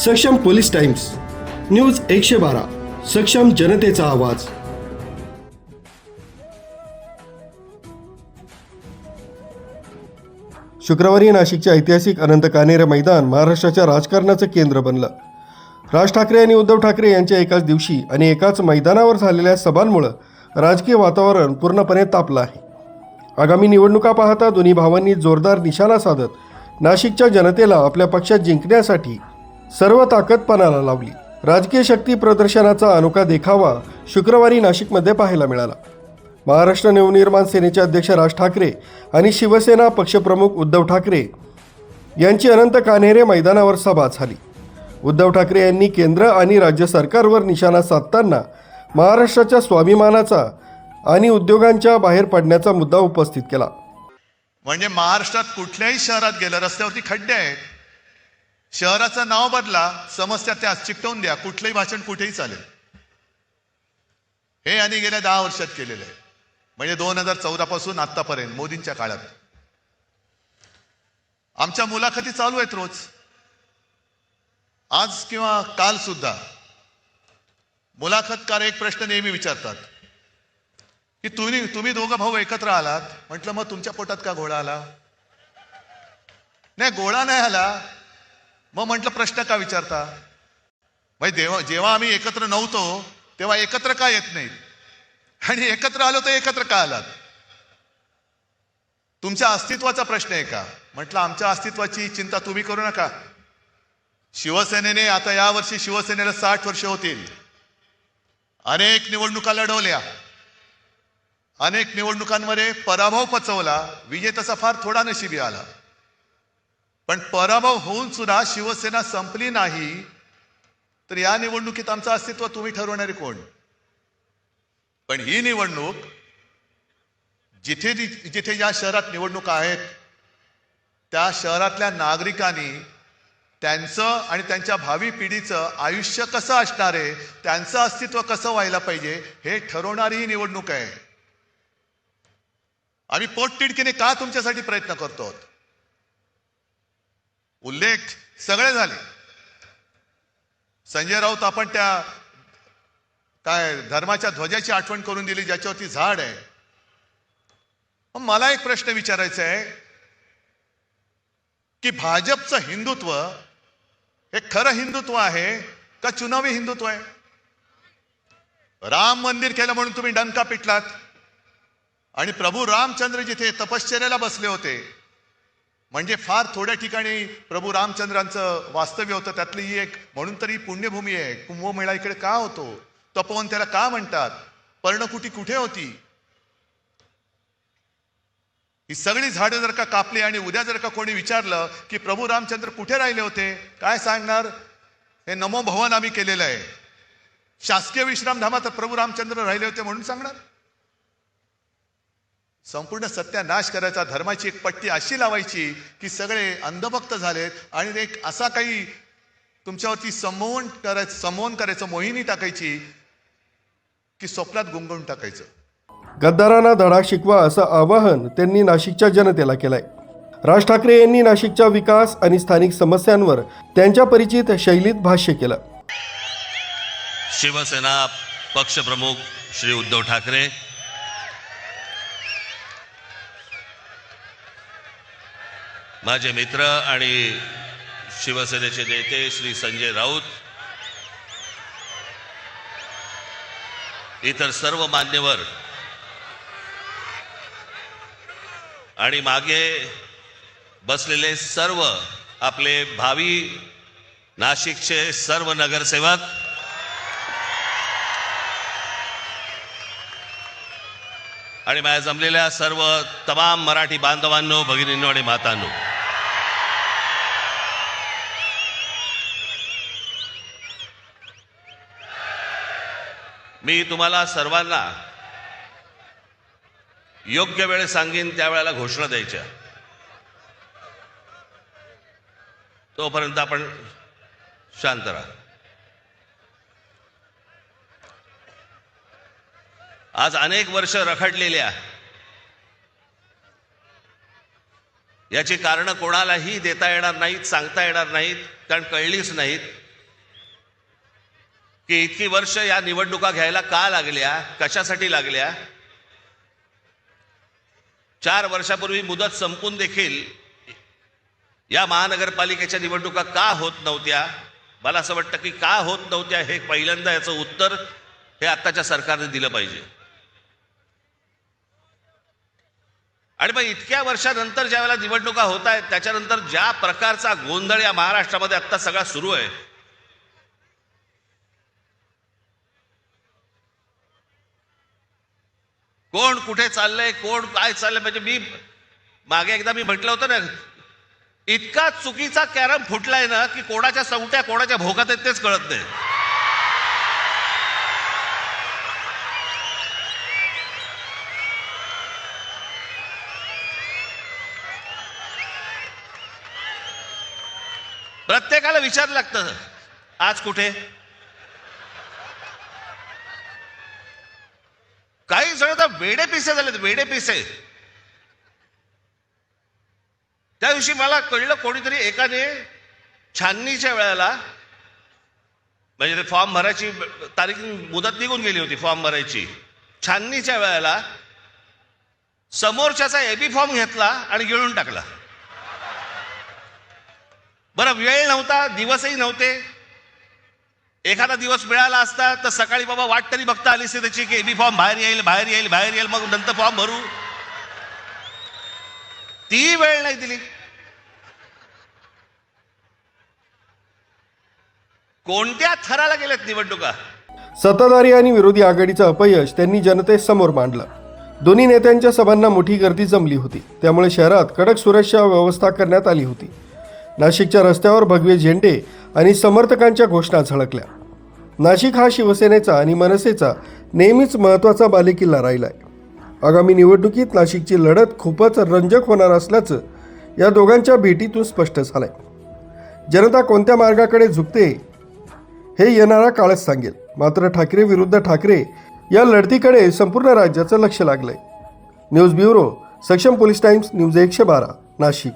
सक्षम police times news एकशे बारा सक्षम जनतेचा आवाज. शुक्रवारी नाशिकचे ऐतिहासिक अनंत कानेरे मैदान महाराष्ट्राच्या राजकारणाचं केंद्र बनलं. राज ठाकरे आणि उद्धव ठाकरे यांच्या एकाच दिवशी आणि एकाच मैदानावर झालेल्या सभांमुळं राजकीय वातावरण पूर्णपणे तापलं आहे. आगामी निवडणुका पाहता दोन्ही भावांनी जोरदार निशाणा साधत नाशिकच्या जनतेला आपल्या पक्षात जिंकण्यासाठी सर्व ताकद पणाला लावली. राजकीय शक्ती प्रदर्शनाचा अनोखा देखावा शुक्रवारी नाशिकमध्ये पाहायला मिळाला. महाराष्ट्र नवनिर्माण सेनेचे अध्यक्ष राज ठाकरे आणि शिवसेना पक्षप्रमुख उद्धव ठाकरे यांची अनंत कान्हेरे मैदानावर सभा झाली. उद्धव ठाकरे यांनी केंद्र आणि राज्य सरकारवर निशाणा साधताना महाराष्ट्राच्या स्वाभिमानाचा आणि उद्योगांच्या बाहेर पडण्याचा मुद्दा उपस्थित केला. म्हणजे महाराष्ट्रात कुठल्याही शहरात गेलं रस्त्यावरती खड्डे आहेत. शहराचं नाव बदला समस्या त्या चिकटवून द्या कुठलंही भाषण कुठेही चालेल. हे यांनी गेल्या दहा वर्षात केलेलं आहे. म्हणजे दोन हजार चौदा पासून आतापर्यंत मोदींच्या काळात. आमच्या मुलाखती चालू आहेत रोज. आज किंवा काल सुद्धा मुलाखतकार एक प्रश्न नेहमी विचारतात. की तुम्ही तुम्ही दोघं भाऊ एकत्र आलात? म्हटलं मग तुमच्या पोटात का घोळा आला? नाही गोळा नाही आला. मग म्हटलं प्रश्न का विचारता? म्हणजे देवा जेव्हा आम्ही एकत्र नव्हतो तेव्हा एकत्र का येत नाहीत? आणि एकत्र आलो तर एकत्र का आलात? तुमच्या अस्तित्वाचा प्रश्न आहे का? म्हटलं आमच्या अस्तित्वाची चिंता तुम्ही करू नका. शिवसेनेने आता यावर्षी शिवसेनेला साठ वर्ष होतील. अनेक निवडणुका लढवल्या. अनेक निवडणुकांमध्ये पराभव पचवला. विजय तसा फार थोडा नशिबी आला. पण पराभव होऊन सुद्धा शिवसेना संपली नाही तर या निवडणुकीत आमचं अस्तित्व तुम्ही ठरवणारे कोण पण ही निवडणूक जिथे जिथे ज्या शहरात निवडणुका आहेत त्या शहरातल्या नागरिकांनी त्यांचं आणि त्यांच्या भावी पिढीचं आयुष्य कसं असणार आहे त्यांचं अस्तित्व कसं व्हायला पाहिजे हे ठरवणारी ही निवडणूक आहे आम्ही पोटतिडकीने का तुमच्यासाठी प्रयत्न करतो आहोत? उल्लेख सगळे झाले. संजय राऊत आपण त्या काय धर्माच्या ध्वजाची आठवण करून दिली ज्याच्यावरती झाड आहे. मला एक प्रश्न विचारायचा आहे की भाजपचं हिंदुत्व हे खरं हिंदुत्व आहे का चुनावी हिंदुत्व आहे? राम मंदिर केलं म्हणून तुम्ही डंका पिटलात. आणि प्रभू रामचंद्र जिथे तपश्चर्याला बसले होते म्हणजे फार थोड्या ठिकाणी प्रभू रामचंद्रांचं वास्तव्य होतं त्यातली ही एक म्हणून तरी पुण्यभूमी आहे. कुंभमेळा इकडे का होतो? तपोवन त्याला का म्हणतात? पर्णकुटी कुठे होती? ही सगळी झाडं जर का कापली आणि उद्या जर का कोणी विचारलं की प्रभू रामचंद्र कुठे राहिले होते काय सांगणार? हे नमो भवन आम्ही केलेलं आहे. शासकीय विश्रामधामात प्रभू रामचंद्र राहिले होते म्हणून सांगणार? संपूर्ण सत्यानाश करायचा धर्माची एक पट्टी अशी लावायची की सगळे अंधभक्त झालेत आणि एक असा काही तुमच्यावरती संमोहन करायचं संमोहन करायचं मोहिनी टाकायची की स्वप्नात गुंगवून टाकायचं. गद्दारांना धडा शिकवा असं आवाहन त्यांनी नाशिकच्या जनतेला केलंय. राज ठाकरे यांनी नाशिकच्या विकास आणि स्थानिक समस्यांवर त्यांच्या परिचित शैलीत भाष्य केलं. शिवसेना पक्षप्रमुख श्री उद्धव ठाकरे माझे मित्र आणि शिवसेनेचे नेते श्री संजय राऊत इतर सर्व मान्यवर आणि मागे बसलेले सर्व आपले भावी नाशिकचे सर्व नगरसेवक आणि माझ्या जमलेल्या सर्व तमाम मराठी बांधवांनो भगिनींनो आणि मातांनो मी तुम्हाला सर्वांना योग्य वेळ सांगेन त्यावेळेला घोषणा द्यायच्या. तोपर्यंत आपण शांत राहा. आज अनेक वर्ष रखडलेल्या याची कारणं कोणालाही देता येणार नाहीत सांगता येणार नाहीत कारण कळलीच नाहीत. की इतकी वर्ष या निवडणुका घ्यायला का लागल्या? कशासाठी लागल्या? चार वर्षापूर्वी मुदत संपून देखील या महानगरपालिकेच्या निवडणुका का होत नव्हत्या? मला असं वाटतं की का होत नव्हत्या हे पहिल्यांदा याचं उत्तर हे आत्ताच्या सरकारने दिलं पाहिजे. आणि मग इतक्या वर्षानंतर ज्या वेळेला निवडणुका होत आहेत त्याच्यानंतर ज्या प्रकारचा गोंधळ या महाराष्ट्रामध्ये आत्ता सगळा सुरू आहे कोण कुठे चाललंय कोण काय चाललंय म्हणजे मी मागे एकदा मी म्हटलं होतं ना इतका चुकीचा कॅरम फुटलाय ना की कोणाच्या सवट्या कोणाच्या भोगात आहेत तेच कळत नाही. प्रत्येकाला विचार लागतं आज कुठे? काही जण तर वेडे पिसे झालेत वेडे पिसे. त्या दिवशी मला कळलं कोणीतरी एकाने छाननीच्या वेळेला म्हणजे ते फॉर्म भरायची तारीख मुदत निघून गेली होती फॉर्म भरायची. छाननीच्या वेळेला समोरच्याचा एबी फॉर्म घेतला आणि गिळून टाकला. बरं वेळ नव्हता दिवसही नव्हते. एखादा दिवस मिळाला असता तर सकाळी बाबा वाट तरी बघता आली असते त्याची की एबी फॉर्म बाहेर येईल बाहेर येईल बाहेर येईल मग नंतर फॉर्म भरू. ती वेळ नाही दिली. कोणत्या थराला गेल्यात निवडणुका? सत्ताधारी आणि विरोधी आघाडीचं अपयश त्यांनी जनतेसमोर मांडलं. दोन्ही नेत्यांच्या सभांना मोठी गर्दी जमली होती. त्यामुळे शहरात कडक सुरक्षा व्यवस्था करण्यात आली होती. नाशिकच्या रस्त्यावर भगवे झेंडे आणि समर्थकांच्या घोषणा झळकल्या. नाशिक हा शिवसेनेचा आणि मनसेचा नेहमीच महत्त्वाचा बालेकिल्ला आहे आगामी निवडणुकीत नाशिकची लढत खूपच रंजक होणार असल्याचं या दोघांच्या भेटीतून स्पष्ट झालंय. जनता कोणत्या मार्गाकडे झुकते हे येणारा काळच सांगेल. मात्र ठाकरे विरुद्ध ठाकरे या लढतीकडे संपूर्ण राज्याचं लक्ष लागलंय. न्यूज ब्युरो सक्षम पोलीस टाइम्स न्यूज एकशे बारा नाशिक.